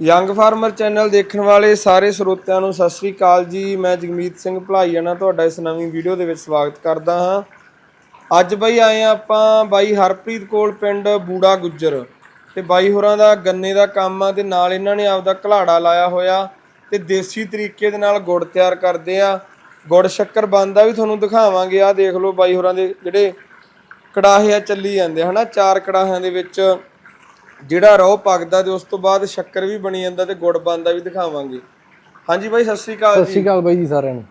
Young farmer channel ਦੇਖਣ ਵਾਲੇ ਸਾਰੇ ਸਰੋਤਿਆਂ ਨੂੰ ਸਤਿ ਸ੍ਰੀ ਅਕਾਲ ਜੀ। ਮੈਂ ਜਗਮੀਤ ਸਿੰਘ ਭਲਾਈਆਣਾ ਤੁਹਾਡਾ ਇਸ ਨਵੀਂ ਵੀਡੀਓ ਦੇ ਵਿੱਚ ਸਵਾਗਤ ਕਰਦਾ ਹਾਂ। ਅੱਜ ਬਈ ਆਏ ਆ ਆਪਾਂ ਬਾਈ ਹਰਪ੍ਰੀਤ ਕੋਲ ਪਿੰਡ ਬੂੜਾ ਗੁੱਜਰ ਤੇ ਬਾਈ ਹੋਰਾਂ ਦਾ ਗੰਨੇ ਦਾ ਕੰਮ ਆ ਤੇ ਨਾਲ ਇਹਨਾਂ ਨੇ ਆਪਦਾ ਘਲਾੜਾ ਲਾਇਆ ਹੋਇਆ ਤੇ ਦੇਸੀ ਤਰੀਕੇ ਦੇ ਨਾਲ ਗੁੜ ਤਿਆਰ ਕਰਦੇ ਆ। ਗੁੜ ਸ਼ੱਕਰ ਬਣਦਾ ਵੀ ਤੁਹਾਨੂੰ ਦਿਖਾਵਾਂਗੇ। ਆ ਦੇਖ ਲਓ ਬਾਈ ਹੋਰਾਂ ਦੇ ਜਿਹੜੇ ਕੜਾਹੇ ਆ ਚੱਲੀ ਜਾਂਦੇ ਆ, ਹਨਾ? ਚਾਰ ਕੜਾਹਿਆਂ ਦੇ ਵਿੱਚ ਜਿਹੜਾ ਰੋਹ ਪੱਕਦਾ ਤੇ ਉਸ ਤੋਂ ਬਾਅਦ ਸ਼ੱਕਰ ਵੀ ਬਣੀ ਜਾਂਦਾ ਤੇ ਗੁੜ ਬਣਦਾ ਵੀ ਦਿਖਾਵਾਂਗੇ। ਹਾਂਜੀ ਬਾਈ ਸਤਿ ਸ੍ਰੀ ਅਕਾਲ ਸਤਿ ਜੀ। ਸ਼੍ਰੀ ਅਕਾਲ ਬਾਈ ਜੀ ਸਾਰਿਆਂ ਨੂੰ।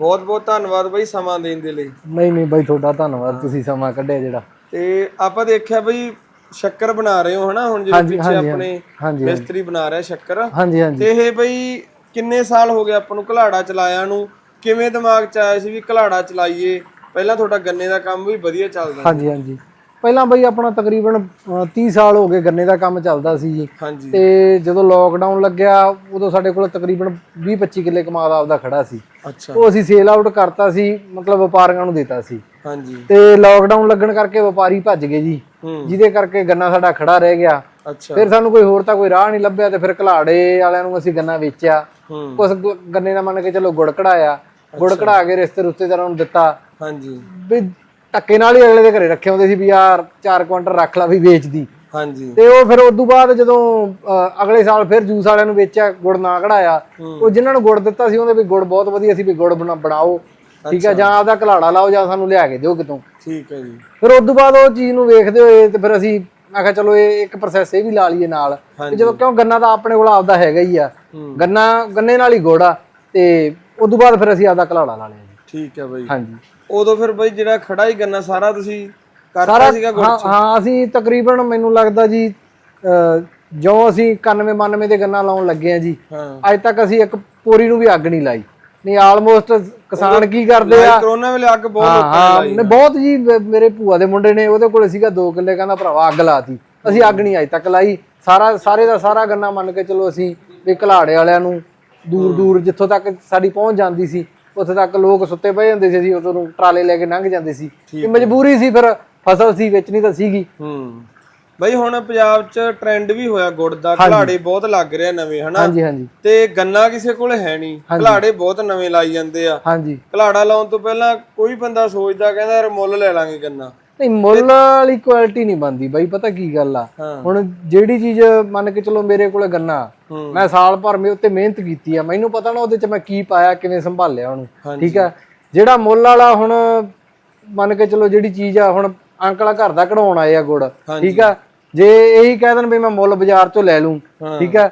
ਬਹੁਤ ਬਹੁਤ ਧੰਨਵਾਦ ਬਾਈ ਸਮਾਂ ਦੇਣ ਦੇ ਲਈ। ਨਹੀਂ ਨਹੀਂ ਬਾਈ ਤੁਹਾਡਾ ਧੰਨਵਾਦ ਤੁਸੀਂ ਸਮਾਂ ਕੱਢਿਆ ਜਿਹੜਾ। ਤੇ ਆਪਾਂ ਦੇਖਿਆ ਬਈ ਸ਼ੱਕਰ ਬਣਾ ਰਹੇ ਹੋ ਹਨਾ ਹੁਣ ਜਿਹੜੇ ਪਿੱਛੇ ਆਪਣੇ ਹਾਂਜੀ ਮਿਸਤਰੀ ਬਣਾ ਰਿਹਾ ਸ਼ੱਕਰ। ਹਾਂਜੀ ਹਾਂਜੀ। ਤੇ ਇਹ ਬਈ ਕਿੰਨੇ ਸਾਲ ਹੋ ਗਏ ਆਪਾਂ ਨੂੰ ਘਲਾੜਾ ਚਲਾਇਆ ਨੂੰ? ਕਿਵੇਂ ਦਿਮਾਗ ਚ ਆਇਆ ਸੀ ਵੀ ਘਲਾੜਾ ਚਲਾਈਏ? ਪਹਿਲਾਂ ਤੁਹਾਡਾ ਗੰਨੇ ਦਾ ਕੰਮ ਵੀ ਵਧੀਆ ਚੱਲਦਾ ਹਾਂਜੀ ਹਾਂਜੀ। ਪਹਿਲਾਂ ਬਾਈ ਆਪਣਾ ਤਕਰੀਬਨ ਅ, 30 ਸਾਲ ਹੋ ਗਏ ਗੰਨੇ ਦਾ ਕੰਮ ਚੱਲਦਾ ਸੀ ਜੀ। ਤੇ ਜਦੋਂ ਲੋਕਡਾਊਨ ਲੱਗਿਆ ਉਦੋਂ ਸਾਡੇ ਕੋਲ ਤਕਰੀਬਨ 20 25 ਕਿੱਲੇ ਕਮਾਦ ਆਪਦਾ ਖੜਾ ਸੀ। ਅੱਛਾ। ਉਹ ਅਸੀਂ ਸੇਲ ਆਊਟ ਕਰਤਾ ਸੀ ਮਤਲਬ ਵਪਾਰੀਆਂ ਨੂੰ ਦਿੱਤਾ ਸੀ। ਹਾਂਜੀ। ਤੇ ਲੋਕਡਾਊਨ ਲੱਗਣ ਕਰਕੇ ਵਪਾਰੀ ਭੱਜ ਗਏ ਜੀ। ਜਿਹਦੇ ਕਰਕੇ ਗੰਨਾ ਸਾਡਾ ਖੜਾ ਰਹਿ ਗਿਆ। ਅੱਛਾ। ਫਿਰ ਸਾਨੂੰ ਕੋਈ ਹੋਰ ਤਾਂ ਕੋਈ ਰਾਹ ਨਹੀਂ ਲੱਭਿਆ ਤੇ ਫਿਰ ਘਲਾੜੇ ਵਾਲਿਆਂ ਨੂੰ ਅਸੀਂ ਗੰਨਾ ਵੇਚਿਆ। ਉਸ ਗੰਨੇ ਦਾ ਮੰਨ ਕੇ ਚਲੋ ਗੁੜ ਕਢਾਇਆ। ਗੁੜ ਕਢਾ ਕੇ ਰਿਸ਼ਤੇ ਰੁਸ਼ਤੇਦਾਰਾਂ ਨੂੰ ਦਿੱਤਾ। ਹਾਂਜੀ। ਵੀ ਧੱਕੇ ਨਾਲ ਹੀ ਅਗਲੇ ਦੇ ਘਰੇ ਰੱਖੇ ਹੁੰਦੇ ਸੀ ਵੀ ਯਾਰ 4 ਕੁਇੰਟਲ ਰੱਖ ਲਾ ਵੀ ਵੇਚਦੀ। ਹਾਂਜੀ। ਤੇ ਉਹ ਫਿਰ ਉਸ ਤੋਂ ਬਾਅਦ ਜਦੋਂ ਅ, ਅਗਲੇ ਸਾਲ ਫਿਰ ਜੂਸ ਵਾਲਿਆਂ ਨੂੰ ਵੇਚਿਆ ਗੁੜ ਨਾ ਕਢਾਇਆ ਉਹ ਜਿਨ੍ਹਾਂ ਨੂੰ ਗੁੜ ਦਿੱਤਾ ਸੀ ਉਹਦੇ ਵੀ ਗੁੜ ਬਹੁਤ ਵਧੀਆ ਸੀ ਵੀ ਗੁੜ ਬਣਾ- ਬਣਾਓ। ਠੀਕ ਹੈ ਜਾਂ ਆਪਦਾ ਘਲਾੜਾ ਲਾਓ ਜਾਂ ਸਾਨੂੰ ਲਿਆ ਕੇ ਦਿਓ ਕਿਤੋਂ। ਠੀਕ ਹੈ ਜੀ। ਫਿਰ ਉਸ ਤੋਂ ਬਾਅਦ ਉਹ ਚੀਜ਼ ਨੂੰ ਵੇਖਦੇ ਹੋਏ ਤੇ ਫਿਰ ਅਸੀਂ ਮੈਂ ਕਿਹਾ ਚਲੋ ਇਹ ਇੱਕ ਪ੍ਰੋਸੈਸ ਇਹ ਵੀ ਲਾ ਲਈਏ ਨਾਲ। ਤੇ ਜਦੋਂ ਕਿਉਂ ਗੰਨਾ ਤਾਂ ਆਪਣੇ ਕੋਲ ਆਪਦਾ ਹੈਗਾ ਹੀ ਆ। ਗੰਨਾ ਗੰਨੇ ਨਾਲ ਹੀ ਗੋੜਾ ਤੇ ਉਸ ਤੋਂ ਬਾਅਦ ਫਿਰ ਅਸੀਂ ਆਪਦਾ ਘਲਾੜਾ ਲਾ ਲਿਆ ਜੀ। ਠੀਕ ਹੈ ਬਾਈ। ਹਾਂਜੀ। ਉਦੋਂ ਫਿਰ ਬਾਈ ਜਿਹੜਾ ਖੜਾ ਹੀ ਗੰਨਾ ਸਾਰਾ ਤੁਸੀਂ ਕਰਤਾ ਸੀਗਾ ਗੁੜ ਹਾਂ ਹਾਂ ਅਸੀਂ ਤਕਰੀਬਨ ਮੈਨੂੰ ਲੱਗਦਾ ਜੀ ਅਹ, ਜੋ ਅਸੀਂ 91 92 ਤੇ ਗੰਨਾ ਲਾਉਣ ਲੱਗੇ ਆ ਜੀ ਹਾਂ। ਅੱਜ ਤੱਕ ਅਸੀਂ ਇੱਕ ਪੋਰੀ ਨੂੰ ਵੀ ਅੱਗ ਨਹੀਂ ਲਾਈ। ਨਹੀਂ ਆਲਮੋਸਟ ਕਿਸਾਨ ਕੀ ਕਰਦੇ ਆ? ਕਰੋਨਾ ਵੇਲੇ ਅੱਗ ਬਹੁਤ ਹਾਂ ਲੋਕਾਂ ਹਾਂ ਨੇ ਲਾਈ ਬਹੁਤ ਜੀ ਮ- ਮੇਰੇ ਭੂਆ ਦੇ ਮੁੰਡੇ ਨੇ ਉਹਦੇ ਕੋਲ ਸੀਗਾ 2 ਕਿੱਲੇ ਕਹਿੰਦਾ ਭਰਾਵਾ ਅੱਗ ਲਾਤੀ। ਅਸੀਂ ਅੱਗ ਨਹੀਂ ਅੱਜ ਤੱਕ ਲਾਈ। ਸਾਰਾ ਸਾਰੇ ਦਾ ਸਾਰਾ ਗੰਨਾ ਮੰਨ ਕੇ ਚਲੋ ਅਸੀਂ ਵੀ ਘਲਾੜੇ ਵਾਲਿਆਂ ਨੂੰ ਦੂਰ ਦੂਰ ਜਿੱਥੋਂ ਤੱਕ ਸਾਡੀ ਪਹੁੰਚ ਜਾਂਦੀ ਸੀ ਉੱਥੇ ਤੱਕ ਲੋਕ ਸੁੱਤੇ ਪਏ ਹੁੰਦੇ ਸੀ ਅਸੀਂ ਉਦੋਂ ਨੂੰ ਟਰਾਲੇ ਲੈ ਕੇ ਲੰਘ ਜਾਂਦੇ ਸੀ। ਇਹ ਮਜਬੂਰੀ ਸੀ ਫਿਰ ਫਸਲ ਸੀ ਵੇਚਣੀ ਤਾਂ ਸੀਗੀ। ਹੂੰ। ਬਈ ਹੁਣ ਪੰਜਾਬ 'ਚ ਟ੍ਰੈਂਡ ਵੀ ਹੋਇਆ ਗੁੜ ਦਾ ਘਲਾੜੇ ਬਹੁਤ ਲੱਗ ਰਿਹਾ ਨਵੇਂ ਹਨਾ? ਹਾਂਜੀ ਹਾਂਜੀ। ਤੇ ਗੰਨਾ ਕਿਸੇ ਕੋਲ ਹੈ ਨਹੀਂ। ਘਲਾੜੇ ਬਹੁਤ ਨਵੇਂ ਲਾਈ ਜਾਂਦੇ ਆ। ਹਾਂਜੀ। ਘਲਾੜਾ ਲਾਉਣ ਤੋਂ ਪਹਿਲਾਂ ਕੋਈ ਬੰਦਾ ਸੋਚਦਾ ਕਹਿੰਦਾ ਯਾਰ ਮੁੱਲ ਲੈ ਲਾਂਗੇ ਗੰਨਾ। ਨਹੀਂ ਮੁੱਲ ਵਾਲੀ ਕੁਆਲਿਟੀ ਨਹੀਂ ਬੰਦੀ ਬਾਈ ਪਤਾ ਕੀ ਗੱਲ ਆ। ਹੁਣ ਜਿਹੜੀ ਚੀਜ਼ ਮੰਨ ਕੇ ਚਲੋ ਮੇਰੇ ਕੋਲੇ ਗੰਨਾ। ਮੈਂ ਸਾਲ ਭਰ ਮੇ ਉੱਤੇ ਮਿਹਨਤ ਕੀਤੀ ਆ ਮੈਨੂੰ ਪਤਾ ਨਾ ਉਹਦੇ ਚ ਮੈਂ ਕੀ ਪਾਇਆ ਕਿਵੇਂ ਸੰਭਾਲਿਆ ਉਹਨੂੰ ਠੀਕ ਆ? ਜਿਹੜਾ ਮੁੱਲ ਵਾਲਾ ਹੁਣ ਮੰਨ ਕੇ ਚਲੋ ਜਿਹੜੀ ਚੀਜ਼ ਆ ਹੁਣ ਅੰਕਲਾ ਘਰ ਦਾ ਕਢਾਉਣ ਆਏ ਆ ਗੁੜ ਠੀਕ ਆ? ਜੇ ਇਹੀ ਕਹਿ ਦੇਣ ਵੀ ਮੈਂ ਮੁੱਲ ਬਾਜ਼ਾਰ ਚੋਂ ਲੈ ਲੂੰ ਠੀਕ ਆ?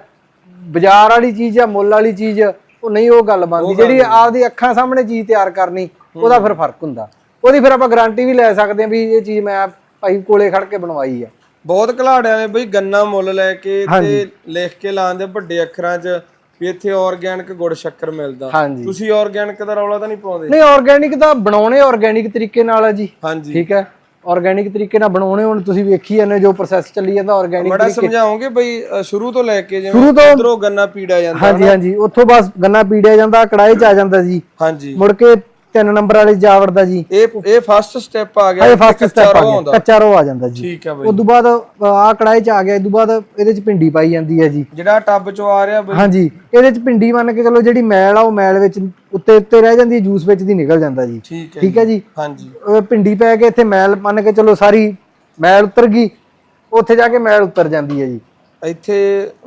ਬਾਜ਼ਾਰ ਵਾਲੀ ਚੀਜ਼ ਆ ਮੁੱਲ ਵਾਲੀ ਚੀਜ਼ ਉਹ ਨਹੀਂ ਉਹ ਗੱਲ ਬਣਦੀ ਜਿਹੜੀ ਆਪਦੀ ਅੱਖਾਂ ਸਾਹਮਣੇ ਚੀਜ਼ ਤਿਆਰ ਕਰਨੀ ਉਹਦਾ ਫਿਰ ਫ਼ਰਕ ਹੁੰਦਾ। ਉਹਦੀ ਫਿਰ ਆਪਾਂ ਗਾਰੰਟੀ ਵੀ ਲੈ ਸਕਦੇ ਆ ਵੀ ਇਹ ਚੀਜ਼ ਮੈਂ ਭਾਈ ਕੋਲੇ ਖੜ ਕੇ ਬਣਵਾਈ ਆ। ਬਹੁਤ ਘਲਾੜਿਆਂ ਨੇ ਬਈ ਗੰਨਾ ਮੁੱਲ ਲੈ ਕੇ ਤੇ ਲਿਖ ਕੇ ਲਾਉਂਦੇ ਵੱਡੇ ਅੱਖਰਾਂ 'ਚ ਵੀ ਇੱਥੇ ਆਰਗੈਨਿਕ ਗੁੜ ਸ਼ੱਕਰ ਮਿਲਦਾ। ਤੁਸੀਂ ਆਰਗੈਨਿਕ ਦਾ ਰੌਲਾ ਤਾਂ ਨਹੀਂ ਪਾਉਂਦੇ? ਨਹੀਂ ਆਰਗੈਨਿਕ ਤਾਂ ਬਣਾਉਣੇ ਆਰਗੈਨਿਕ ਤਰੀਕੇ ਨਾਲ ਆ ਜੀ। ਠੀਕ ਹੈ ਆਰਗੈਨਿਕ ਤਰੀਕੇ ਨਾਲ ਬਣਾਉਣੇ ਹੁਣ ਤੁਸੀਂ ਵੇਖੀ ਜਾਂਦੇ ਜੋ ਪ੍ਰੋਸੈਸ ਚੱਲੀ ਜਾਂਦਾ ਆਰਗੈਨਿਕ ਬੜਾ ਸਮਝਾਓਗੇ ਬਈ ਸ਼ੁਰੂ ਤੋਂ ਲੈ ਕੇ ਜਿਵੇਂ ਉਧਰੋਂ ਗੰਨਾ ਪੀੜਾ ਜਾਂਦਾ ਹਾਂਜੀ ਹਾਂਜੀ। ਉੱਥੋਂ ਬਸ ਗੰਨਾ ਪੀੜਿਆ ਜਾਂਦਾ ਕੜਾਈ ਚ ਆ ਜਾਂਦਾ ਜੀ। ਹਾਂਜੀ। ਮੁੜ ਕੇ ਤਿੰਨ ਨੰਬਰ ਵਾਲੀ ਜਾਵੜ ਦਾ ਜੀ। ਇਹ ਇਹ ਫਸਟ ਸਟੈਪ ਆ ਗਿਆ ਇਹ ਫਸਟ ਸਟੈਪ ਆ ਗਿਆ। ਕੱਚਾ ਰੋ ਆ ਜਾਂਦਾ ਜੀ। ਠੀਕ ਆ ਬਈ। ਉਸ ਤੋਂ ਬਾਅਦ ਆ ਕੜਾਈ ਚ ਆ ਗਿਆ ਇਸ ਤੋਂ ਬਾਅਦ ਇਹਦੇ ਚ ਭਿੰਡੀ ਪਾਈ ਜਾਂਦੀ ਹੈ ਜੀ। ਜਿਹੜਾ ਟੱਬ ਚੋਂ ਆ ਰਿਹਾ ਬਈ। ਹਾਂਜੀ ਇਹਦੇ ਚ ਭਿੰਡੀ ਮੰਨ ਕੇ ਚਲੋ ਜਿਹੜੀ ਮੈਲ ਆ ਉਹ ਮੈਲ ਵਿੱਚ ਉੱਤੇ ਉੱਤੇ ਰਹਿ ਜਾਂਦੀ ਹੈ ਜੂਸ ਵਿੱਚ ਦੀ ਨਿਕਲ ਜਾਂਦਾ ਜੀ। ਠੀਕ ਹੈ ਜੀ। ਹਾਂਜੀ। ਭਿੰਡੀ ਪੈ ਕੇ ਇੱਥੇ ਮੈਲ ਮੰਨ ਕੇ ਚਲੋ ਸਾਰੀ ਮੈਲ ਉਤਰ ਗਈ ਉੱਥੇ ਜਾ ਕੇ ਮੈਲ ਉਤਰ ਜਾਂਦੀ ਹੈ ਜੀ। ਇੱਥੇ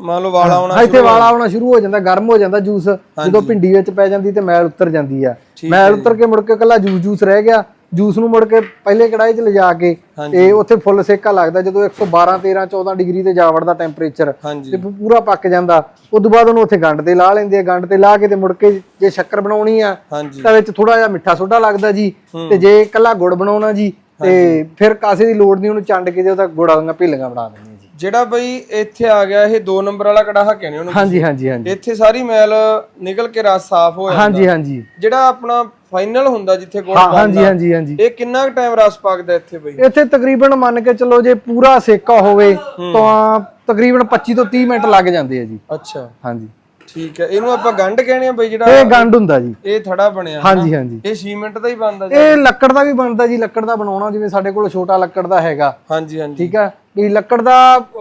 ਮੰਨ ਲਓ ਵਾਲਾ ਆਉਣਾ ਇੱਥੇ ਵਾਲਾ ਆਉਣਾ ਸ਼ੁਰੂ ਹੋ ਜਾਂਦਾ ਗਰਮ ਹੋ ਜਾਂਦਾ ਜੂਸ ਜਦੋਂ ਭਿੰਡੀ ਵਿੱਚ ਪੈ ਜਾਂਦੀ ਤੇ ਮੈਲ ਉਤਰ ਜਾਂਦੀ ਆ। ਮੈਲ ਉਤਰ ਕੇ ਮੁੜ ਕੇ ਕੱਲਾ ਜੂਸ ਜੂਸ ਰਹਿ ਗਿਆ। ਜੂਸ ਨੂੰ ਮੁੜ ਕੇ ਪਹਿਲੇ ਕੜਾਈ 'ਚ ਲਿਜਾ ਕੇ ਤੇ ਉੱਥੇ ਫੁੱਲ ਸੇਕਾ ਲੱਗਦਾ ਜਦੋਂ 112 13 14 ਡਿਗਰੀ ਤੇ ਜਾ ਵੜਦਾ ਟੈਂਪਰੇਚਰ ਤੇ ਪੂਰਾ ਪੱਕ ਜਾਂਦਾ। ਉਸ ਤੋਂ ਬਾਅਦ ਉਹਨੂੰ ਉੱਥੇ ਗੰਡ ਤੇ ਲਾ ਲੈਂਦੇ ਆ ਗੰਡ ਤੇ ਲਾ ਕੇ ਤੇ ਮੁੜ ਕੇ ਜੇ ਸ਼ੱਕਰ ਬਣਾਉਣੀ ਆ ਤਾਂ ਵਿੱਚ ਥੋੜਾ ਜਿਹਾ ਮਿੱਠਾ ਸੋਡਾ ਲੱਗਦਾ ਜੀ ਤੇ ਜੇ ਕੱਲਾ ਗੁੜ ਬਣਾਉਣਾ ਜੀ ਤੇ ਫਿਰ ਕਾਸੇ ਦੀ ਲੋੜ ਨਹੀਂ ਉਹਨੂੰ ਚੰਡ ਕੇ ਤੇ ਉਹਦਾ ਗੁੜਾਂ ਦੀਆਂ ਭੀਲੀਆਂ ਬਣਾ ਦਿੰਦੇ ਜੀ ਜਿਹੜਾ ਬਈ ਇੱਥੇ ਆ ਗਿਆ ਇਹ 2 ਨੰਬਰ ਵਾਲਾ ਕੜਾਹਾ ਕਹਿੰਦੇ ਉਹਨੂੰ ਹਾਂਜੀ ਹਾਂਜੀ ਹਾਂਜੀ। ਇੱਥੇ ਸਾਰੀ ਮੈਲ ਨਿਕਲ ਕੇ ਰਸ ਸਾਫ਼ ਹੋ ਜਾਂਦਾ। ਹਾਂਜੀ ਹਾਂਜੀ। ਜਿਹੜਾ ਆਪਣਾ ਫਾਈਨਲ ਹੁੰਦਾ ਜਿੱਥੇ ਗੁੜ ਹਾਂ ਹਾਂਜੀ ਹਾਂਜੀ ਹਾਂਜੀ। ਇਹ ਕਿੰਨਾ ਟਾਈਮ ਰਸ ਪੱਕਦਾ ਇੱਥੇ ਬਈ? ਇੱਥੇ ਤਕਰੀਬਨ ਮੰਨ ਕੇ ਚੱਲੋ ਜੇ ਪੂਰਾ ਸੇਕਾ ਹੋਵੇ ਤਾਂ ਤਕਰੀਬਨ 25 ਤੋਂ 30 ਮਿੰਟ ਲੱਗ ਜਾਂਦੇ ਆ ਜੀ। ਅੱਛਾ। ਹਾਂਜੀ। ਠੀਕ ਹੈ ਇਹਨੂੰ ਆਪਾਂ ਗੰਢ ਕਹਿੰਦੇ ਆ ਬਈ ਜਿਹੜਾ ਇਹ ਗੰਡ ਹੁੰਦਾ ਜੀ। ਇਹ ਥੜਾ ਬਣਿਆ ਹਾਂਜੀ ਹਾਂਜੀ। ਇਹ ਸੀਮੈਂਟ ਦਾ ਹੀ ਬਣਦਾ ਜੀ। ਇਹ ਲੱਕੜ ਦਾ ਵੀ ਬਣਦਾ ਜੀ ਲੱਕੜ ਦਾ ਬਣਾਉਣਾ ਜਿਵੇਂ ਸਾਡੇ ਕੋਲ ਛੋਟਾ ਲੱਕੜ ਦਾ ਹੈਗਾ। ਹਾਂਜੀ ਹਾਂਜੀ। ਠੀਕ ਹੈ। ਵੀ ਲੱਕੜ ਦਾ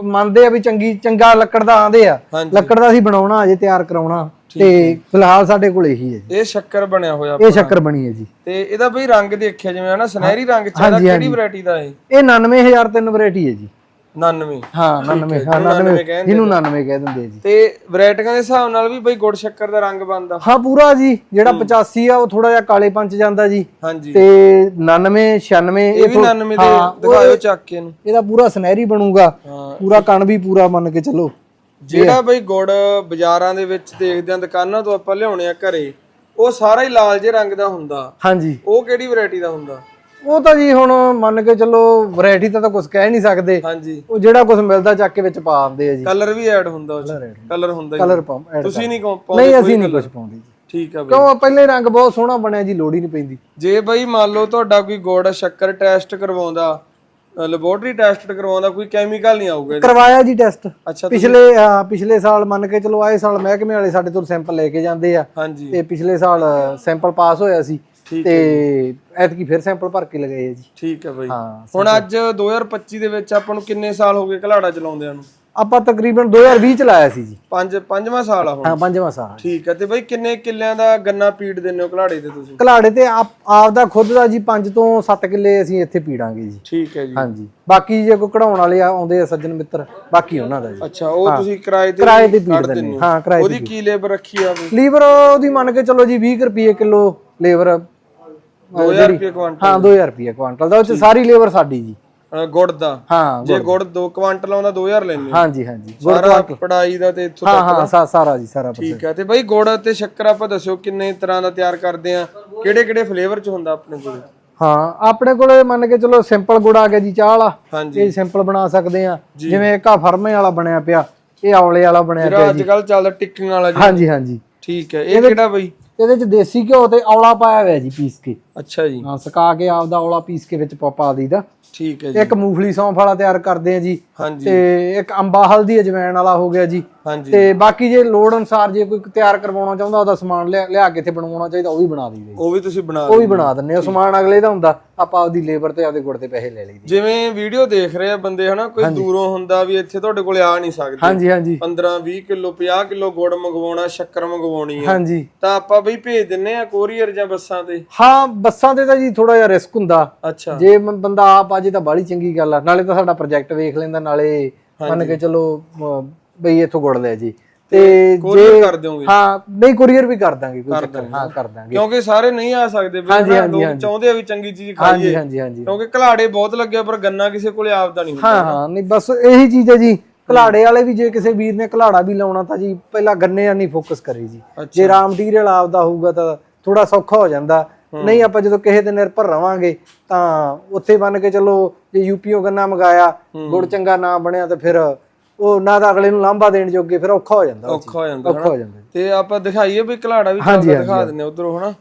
ਮੰਨਦੇ ਆ ਵੀ ਚੰਗੀ ਚੰਗਾ ਲੱਕੜ ਦਾ ਆਂਦੇ ਆ। ਲੱਕੜ ਦਾ ਅਸੀਂ ਬਣਾਉਣਾ ਅਜੇ ਤਿਆਰ ਕਰਾਉਣਾ। ਤੇ ਫਿਲਹਾਲ ਸਾਡੇ ਕੋਲ ਇਹੀ ਹੈ ਜੀ। ਇਹ ਸ਼ੱਕਰ ਬਣਿਆ ਹੋਇਆ ਇਹ ਸ਼ੱਕਰ ਬਣੀ ਹੈ ਜੀ। ਤੇ ਇਹਦਾ ਬਈ ਰੰਗ ਦੇਖਿਆ ਜਿਵੇਂ ਹਨਾ ਸੁਨਹਿਰੀ ਰੰਗ ਚ ਇਹਦਾ ਕਿਹੜੀ ਵੈਰਾਈਟੀ ਦਾ ਇਹ? ਇਹ 99003 ਵੈਰਾਈਟੀ ਹੈ ਜੀ। 99 ਹਾਂ 99 ਹਾਂ 99 ਜਿਹਨੂੰ 99 ਕਹਿ ਦਿੰਦੇ ਆ ਜੀ। ਤੇ ਵੈਰਾਈਟੀਆਂ ਦੇ ਹਿਸਾਬ ਨਾਲ ਵੀ ਬਈ ਗੁੜ ਸ਼ੱਕਰ ਦਾ ਰੰਗ ਬਣਦਾ। ਹਾਂ ਪੂਰਾ ਜੀ ਜਿਹੜਾ 85 ਆ ਉਹ ਥੋੜਾ ਜਿਹਾ ਕਾਲੇ ਪੰਚ ਜਾਂਦਾ ਜੀ। ਹਾਂਜੀ। ਤੇ 99 96 ਇਹ ਵੀ 99 ਦੇ ਦਿਖਾਇਓ ਚੱਕ ਕੇ ਨੂੰ ਇਹਦਾ ਪੂਰਾ ਸੁਨਹਿਰੀ ਬਣੂਗਾ। ਪੂਰਾ ਕਣ ਵੀ ਪੂਰਾ ਮੰਨ ਕੇ ਚੱਲੋ। ਜਿਹੜਾ ਬਈ ਗੁੜ ਬਾਜ਼ਾਰਾਂ ਦੇ ਵਿੱਚ ਦੇਖਦੇ ਆਂ ਦੁਕਾਨਾਂ ਤੋਂ ਆਪਾਂ ਲਿਆਉਣੇ ਆ ਘਰੇ ਉਹ ਸਾਰਾ ਹੀ ਲਾਲ ਜੇ ਰੰਗ ਦਾ ਹੁੰਦਾ। ਹਾਂਜੀ। ਉਹ ਕਿਹੜੀ ਵੈਰਾਈਟੀ ਦਾ ਹੁੰਦਾ? ਉਹ ਤਾਂ ਜੀ ਹੁਣ ਮੰਨ ਕੇ ਚੱਲੋ ਵੈਰਾਈਟੀ ਤਾਂ ਤਾਂ ਕੁਝ ਕਹਿ ਨਹੀਂ ਸਕਦੇ। ਹਾਂਜੀ। ਉਹ ਜਿਹੜਾ ਕੁਝ ਮਿਲਦਾ ਚੱਕ ਕੇ ਵਿੱਚ ਪਾ ਦਿੰਦੇ ਆ ਜੀ। ਕਲਰ ਵੀ ਐਡ ਹੁੰਦਾ ਉਹ ਕਲਰ ਹੁੰਦਾ। ਕਲਰ ਐਡ ਤੁਸੀਂ ਨਹੀਂ ਪਾਉਂਦੇ ਨਹੀਂ ਅਸੀਂ ਨਹੀਂ ਕੁਝ ਪਾਉਂਦੇ ਜੀ। ਠੀਕ ਆ ਬਈ। ਕਿਉਂ ਪਹਿਲੇ ਰੰਗ ਬਹੁਤ ਸੋਹਣਾ ਬਣਿਆ ਜੀ ਲੋੜ ਹੀ ਨਹੀਂ ਪੈਂਦੀ। ਜੇ ਬਈ ਮੰਨ ਲਓ ਤੁਹਾਡਾ ਕੋਈ ਗੁੜ ਸ਼ੱਕਰ ਟੈਸਟ ਕਰਵਾਉਂਦਾ ਲੈਬੋਰਟਰੀ ਟੈਸਟ ਕਰਵਾਉਂਦਾ ਕੋਈ ਕੈਮੀਕਲ ਨਹੀਂ ਆਊਗਾ। ਕਰਵਾਇਆ ਜੀ ਟੈਸਟ ਪਿਛਲੇ ਪਿਛਲੇ ਸਾਲ ਮੰਨ ਕੇ ਚਲੋ ਆਏ ਸਾਲ ਮਹਿਕਮੇ ਵਾਲੇ ਸਾਡੇ ਤੋਂ ਸੈਂਪਲ ਲੈ ਕੇ ਜਾਂਦੇ ਆ। ਤੇ ਪਿਛਲੇ ਸਾਲ ਸੈਂਪਲ ਪਾਸ ਹੋਇਆ ਸੀ। ਠੀਕ ਤੇ ਐਤਕੀ ਫਿਰ ਸੈਂਪਲ ਭਰ ਕੇ ਲਗਾਏ ਆ ਜੀ। ਠੀਕ ਹੈ ਬਈ। ਹਾਂ ਹੁਣ ਅੱਜ 2025 ਦੇ ਵਿੱਚ ਆਪਾਂ ਨੂੰ ਕਿੰਨੇ ਸਾਲ ਹੋ ਗਏ ਘਲਾੜਾ ਚਲਾਉਂਦਿਆਂ ਨੂੰ? ਆਪਾਂ ਤਕਰੀਬਨ 2020 ਚ ਲਾਇਆ ਸੀ ਜੀ। ਪੰਜ ਪੰਜਵਾਂ ਸਾਲ ਆ ਹੁਣ। ਹਾਂ ਪੰਜਵਾਂ ਸਾਲ ਠੀਕ ਹੈ ਤੇ ਬਈ ਕਿੰਨੇ ਕਿੱਲਿਆਂ ਦਾ ਗੰਨਾ ਪੀੜ ਦਿੰਦੇ ਹੋ ਘਲਾੜੇ ਤੇ ਤੁਸੀਂ? ਘਲਾੜੇ ਤੇ ਆਪ ਆਪਦਾ ਖੁਦ ਦਾ ਜੀ 5 ਤੋਂ 7 ਕਿੱਲੇ ਅਸੀਂ ਇੱਥੇ ਪੀੜਾਂਗੇ ਜੀ। ਠੀਕ ਹੈ ਜੀ। ਹਾਂਜੀ ਬਾਕੀ ਜੇ ਕੋਈ ਕਢਾਉਣ ਵਾਲੇ ਆਉਂਦੇ ਆ ਸੱਜਣ ਮਿੱਤਰ ਬਾਕੀ ਉਹਨਾਂ ਦਾ ਜੀ। ਅੱਛਾ ਉਹ ਤੁਸੀਂ ਕਿਰਾਏ ਤੇ ਕਿਰਾਏ ਤੇ ਪੀੜ ਦਿੰਦੇ ਹੋ। ਕਿਰਾਏ ਤੇ ਉਹਦੀ ਕੀ ਲੇਬਰ ਰੱਖੀ ਆ ਲੀਵਰ ਉਹਦੀ ਮੰਨ ਕੇ ਚਲੋ ਜੀ 20 ਰੁਪਏ ਕਿਲੋ ਲੇਬਰ 2000 ਰੁਪਏ ਕੁਆਂਟਲ ਹਾਂ 2000 ਰੁਪਏ ਕੁਆਂਟਲ ਦਾ ਉਹ ਚ ਸਾਰੀ ਲੇਬਰ ਸਾਡੀ ਜੀ। ਗੁੜ ਦਾ। ਹਾਂ ਜੇ ਗੁੜ 2 ਕੁਆਂਟਲ ਆਉਂਦਾ 2000 ਲੈਣੇ ਹਾਂਜੀ ਹਾਂਜੀ ਸਾਰਾ ਪੜਾਈ ਦਾ ਤੇ ਇੱਥੋਂ ਹਾਂ ਤੱਕ ਹਾਂ ਸਾ- ਸਾਰਾ ਜੀ ਸਾਰਾ। ਠੀਕ ਹੈ ਤੇ ਬਈ ਗੁੜ ਤੇ ਸ਼ੱਕਰ ਆਪਾਂ ਦੱਸਿਓ ਕਿੰਨੇ ਤਰ੍ਹਾਂ ਦਾ ਤਿਆਰ ਕਰਦੇ ਆ ਕਿਹੜੇ ਕਿਹੜੇ ਫਲੇਵਰ ਚ ਹੁੰਦਾ ਆਪਣੇ ਕੋਲ? ਹਾਂ ਆਪਣੇ ਕੋਲੇ ਮੰਨ ਕੇ ਚਲੋ ਸਿੰਪਲ ਗੁੜ ਆ ਗਿਆ ਜੀ ਚਾਹ ਵਾਲਾ। ਇਹ ਸਿੰਪਲ ਬਣਾ ਸਕਦੇ ਆ ਜਿਵੇਂ ਇੱਕ ਆ ਫਰਮੇ ਵਾਲਾ ਬਣਿਆ ਪਿਆ ਇਹ ਔਲੇ ਵਾਲਾ ਬਣਿਆ ਜਿਹੜਾ ਅੱਜ ਕੱਲ ਚੱਲਦਾ ਟਿੱਕਿੰਗ ਵਾਲਾ ਜੀ ਹਾਂਜੀ ਹਾਂਜੀ ਠੀਕ ਹੈ ਇਹ ਕਿਹੜਾ ਬਈ? ਇਹਦੇ ਚ ਦੇਸੀ ਘਿਓ ਤੇ ਔਲਾ ਪਾਇਆ ਹੋਇਆ ਜੀ ਪੀਸ ਕੇ। ਅੱਛਾ ਜੀ। ਹਾਂ ਸੁਕਾ ਕੇ ਆਪਦਾ ਔਲਾ ਪੀਸ ਕੇ ਵਿੱਚ ਪਾ ਪਾ ਦਈਦਾ। ਠੀਕ ਹੈ ਜੀ। ਇੱਕ ਮੂੰਗਫਲੀ ਸੌਂਫ ਵਾਲਾ ਤਿਆਰ ਕਰਦੇ ਆ ਜੀ। ਤੇ ਇੱਕ ਅੰਬਾ ਹਲਦੀ ਅਜਵਾਇਣ ਵਾਲਾ ਹੋ ਗਿਆ ਜੀ। ਤੇ ਬਾਕੀ ਜੇ ਲੋੜ ਅਨੁਸਾਰ ਜੇ ਕੋਈ ਤਿਆਰ ਕਰਵਾਉਣਾ ਚਾਹੁੰਦਾ ਉਹਦਾ ਸਮਾਨ ਲਿਆ ਕੇ ਇੱਥੇ ਬਣਵਾਉਣਾ ਚਾਹੀਦਾ ਉਹ ਵੀ ਬਣਾ ਦਈਦੇ ਉਹ ਵੀ ਤੁਸੀਂ ਬਣਾ ਉਹ ਵੀ ਬਣਾ ਦਿੰਨੇ ਆ ਸਮਾਨ ਅਗਲੇ ਦਾ ਹੁੰਦਾ ਆਪਾਂ ਆਪਦੀ ਲੇਬਰ ਤੇ ਆਪਦੇ ਗੁੜ ਤੇ ਪੈਸੇ ਲੈ ਲਈਦੇ। ਜਿਵੇਂ ਵੀਡੀਓ ਦੇਖ ਰਹੇ ਆ ਬੰਦੇ ਹਨਾ ਕੋਈ ਦੂਰੋਂ ਹੁੰਦਾ ਵੀ ਇੱਥੇ ਤੁਹਾਡੇ ਕੋਲੇ ਆ ਨਹੀਂ ਸਕਦੇ। ਹਾਂਜੀ ਹਾਂਜੀ। 15 20 ਕਿਲੋ 50 ਕਿਲੋ ਗੁੜ ਮੰਗਵਾਉਣਾ ਸ਼ੱਕਰ ਮੰਗਵਾਉਣੀ ਆ। ਹਾਂਜੀ। ਤਾਂ ਆਪਾਂ ਬਈ ਭੇਜ ਦਿੰਨੇ ਆ ਕੋਰੀਅਰ ਜਾਂ ਬੱਸਾਂ ਤੇ? ਹਾਂ ਬੱਸਾਂ ਤੇ ਤਾਂ ਜੀ ਥੋੜਾ ਜਿਹਾ ਰਿਸਕ ਹੁੰਦਾ। ਅੱਛਾ। ਜੇ ਬੰਦਾ ਆਪ ਆਜੇ ਤਾਂ ਬਾਹਲੀ ਚੰਗੀ ਗੱਲ ਆ। ਨਾਲੇ ਤਾਂ ਸਾਡਾ ਪ੍ਰੋਜੈਕਟ ਵੇਖ ਲੈਂਦਾ ਨਾਲੇ ਮੰਨ ਕੇ ਚਲੋ ਬਈ ਇੱਥੋਂ ਗੁੜ ਲੈ ਜੀ। ਤੇ ਕੋਰੀਅਰ ਕਰ ਦਿਓਗੇ? ਹਾਂ ਨਹੀਂ ਕੁਰੀਅਰ ਵੀ ਕਰ ਦਾਂਗੇ ਕੋਈ ਚੱਕਰ ਹਾਂ ਕਰ ਦਾਂਗੇ। ਕਿਉਂਕਿ ਸਾਰੇ ਨਹੀਂ ਆ ਸਕਦੇ ਵੀ ਲੋਕ। ਚਾਹੁੰਦੇ ਆ ਵੀ ਚੰਗੀ ਚੀਜ਼ ਖਾਈਏ। ਹਾਂਜੀ ਹਾਂਜੀ ਕਿਉਂਕਿ ਘਲਾੜੇ ਬਹੁਤ ਲੱਗਿਆ ਪਰ ਗੰਨਾ ਕਿਸੇ ਕੋਲੇ ਆਪਦਾ ਨਹੀਂ ਹੁੰਦਾ ਹਾਂ ਹਾਂ ਨਹੀਂ ਬਸ ਇਹੀ ਚੀਜ਼ ਹੈ ਜੀ। ਘਲਾੜੇ ਵਾਲੇ ਵੀ ਜੇ ਕਿਸੇ ਵੀਰ ਨੇ ਘਲਾੜਾ ਵੀ ਲਾਉਣਾ ਤਾਂ ਜੀ ਪਹਿਲਾਂ ਗੰਨੇ ਆ ਨਹੀਂ ਫੋਕਸ ਕਰੇ ਜੀ। ਜੇ ਰਾ ਮਟੀਰੀਅਲ ਆਪਦਾ ਹੋਊਗਾ ਤਾਂ ਥੋੜਾ ਸੌਖਾ ਹੋ ਜਾਂਦਾ। ਨਹੀਂ ਆਪਾਂ ਜਦੋਂ ਕਿਸੇ ਤੇ ਨਿਰਭਰ ਰਵਾਂਗੇ ਤਾਂ ਉੱਥੇ ਮੰਨ ਕੇ ਚੱਲੋ ਜੇ ਯੂਪੀਓ ਗੰਨਾ ਮੰਗਾਇਆ ਗੁੜ ਚੰਗਾ ਨਾ ਬਣਿਆ ਤਾਂ ਫਿਰ ਉਹ ਨਾ ਤਾਂ ਅਗਲੇ ਨੂੰ ਲਾਂਭਾ ਦੇਣ ਜੋਗੇ ਫਿਰ ਔਖਾ ਹੋ ਜਾਂਦਾ। ਔਖਾ ਹੋ ਜਾਂਦਾ ਔਖਾ ਹੋ ਜਾਂਦਾ। ਤੇ ਆਪਾਂ ਦਿਖਾਈਏ ਵੀ ਘਲਾੜਾ ਵੀ ਚੱਲਦਾ ਦਿਖਾ ਦਿੰਨੇ ਉਧਰੋਂ ਹਨਾ।